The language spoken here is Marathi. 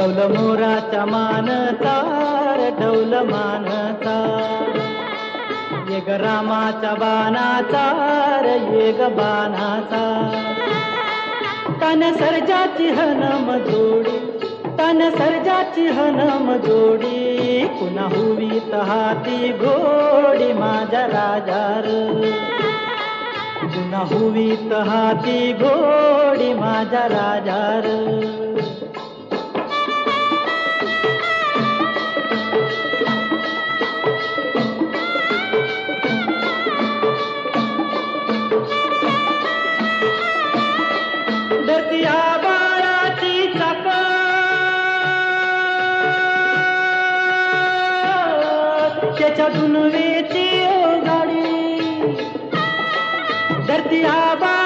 डौल मोराचा मानता डौल मानता ये ग रामाच्या बाणाचा ये ग बाणाचा. तन सर्जाची हनम जोडी तन सर्जाची हनम जोडी पुन्हा हुवी हाती घोडी माझ्या राजार. पुन्हा हुवी हाती घोडी माझ्या राजार. त्याच्या ओ गाडी. धरती आबा